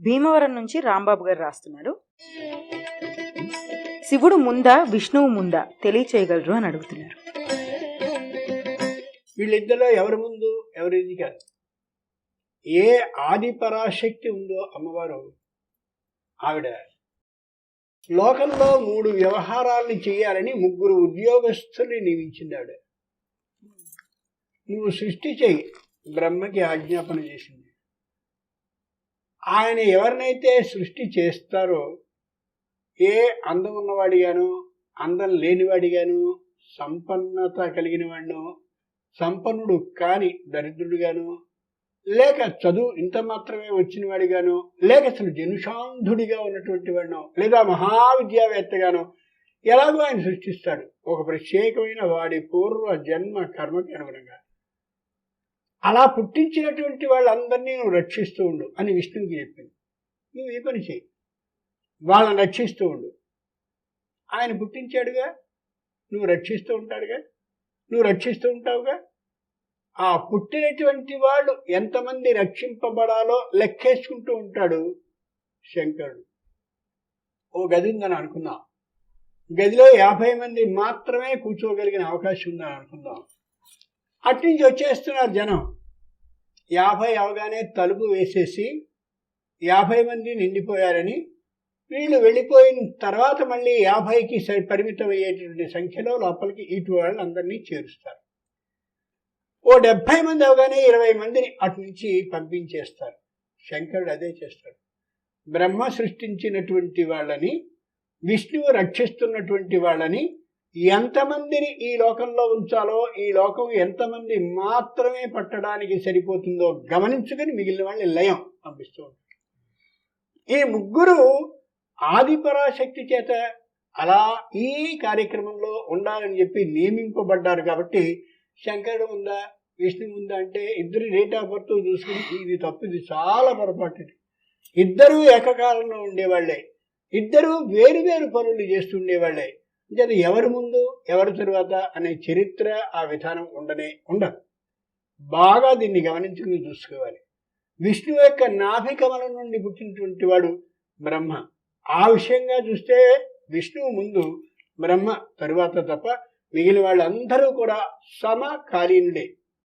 భీమవరం నుంచి రాంబాబు గారు రాస్తున్నారు. శివుడు ముందా విష్ణువు ముందా తెలియచేయగలరు అని అడుగుతున్నారు. వీళ్ళిద్దరిలో ఎవరి ముందు ఎవరిది కాదు. ఏ ఆది పరాశక్తి ఉందో అమ్మవారు ఆవిడ లోకంలో మూడు వ్యవహారాల్ని చేయాలని ముగ్గురు ఉద్యోగస్తుల్ని నియమించింది ఆవిడ. నువ్వు సృష్టి చేయి. బ్రహ్మకి ఆజ్ఞాపన చేసింది. ఆయన ఎవరినైతే సృష్టి చేస్తారో ఏ అందం ఉన్నవాడిగాను అందం లేనివాడిగాను సంపన్నత కలిగిన వాడిను సంపన్నుడు కాని దరిద్రుడిగాను లేక చదువు ఇంత మాత్రమే వచ్చిన వాడిగాను లేక అసలు జనుషాంధుడిగా ఉన్నటువంటి వాడినో లేదా మహావిద్యావేత్తగానో ఎలాగో ఆయన సృష్టిస్తాడు. ఒక ప్రత్యేకమైన వాడి పూర్వ జన్మ కర్మకి అనుగుణంగా. అలా పుట్టించినటువంటి వాళ్ళందరినీ నువ్వు రక్షిస్తూ ఉండు అని విష్ణువుకి చెప్పింది. నువ్వు ఈ పని చేయి వాళ్ళని రక్షిస్తూ ఉండు. ఆయన పుట్టించాడుగా? నువ్వు రక్షిస్తూ ఉంటాడుగా? నువ్వు రక్షిస్తూ ఉంటావుగా? ఆ పుట్టినటువంటి వాళ్ళు ఎంతమంది రక్షింపబడాలో లెక్కేసుకుంటూ ఉంటాడు శంకరుడు. ఓ గది ఉందని అనుకుందాం. గదిలో యాభై మంది మాత్రమే కూర్చోగలిగిన అవకాశం ఉందని అనుకుందాం. అట్నుంచి వచ్చేస్తున్నారు జనం. యాభై అవగానే తలుపు వేసేసి యాభై మంది నిండిపోయారని వీళ్ళు వెళ్ళిపోయిన తర్వాత మళ్ళీ యాభైకి సరి పరిమితం అయ్యేటువంటి సంఖ్యలో లోపలికి ఇటు వాళ్ళందరినీ చేరుస్తారు. ఓ డెబ్భై మంది అవగానే ఇరవై మందిని అటు నుంచి పంపించేస్తారు. శంకరుడు అదే చేస్తాడు. బ్రహ్మ సృష్టించినటువంటి వాళ్ళని విష్ణువు రక్షిస్తున్నటువంటి వాళ్ళని ఎంతమందిని ఈ లోకంలో ఉంచాలో ఈ లోకం ఎంతమంది మాత్రమే పట్టడానికి సరిపోతుందో గమనించుకొని మిగిలిన వాళ్ళని లయం పంపిస్తూ ఈ ముగ్గురు ఆదిపరాశక్తి చేత అలా ఈ కార్యక్రమంలో ఉండాలని చెప్పి నియమింపబడ్డారు కాబట్టి శంకరుడు ఉందా విష్ణు ఉందా అంటే ఇద్దరు డేట్ ఆఫ్ బర్త్ చూసుకుని ఇది తప్పిది చాలా పొరపాటు. ఇద్దరూ ఏకకాలంలో ఉండేవాళ్ళే. ఇద్దరూ వేరు వేరు పనులు చేస్తుండేవాళ్ళే అంటే ఎవరి ముందు ఎవరి తరువాత అనే చరిత్ర ఆ విధానం ఉండనే ఉండదు. బాగా దీన్ని గమనించుకుని చూసుకోవాలి. విష్ణువు యొక్క నాభికమలం నుండి పుట్టినటువంటి వాడు బ్రహ్మ. ఆ విషయంగా చూస్తే విష్ణువు ముందు బ్రహ్మ తరువాత తప్ప మిగిలిన వాళ్ళందరూ కూడా సమకాలీనుడే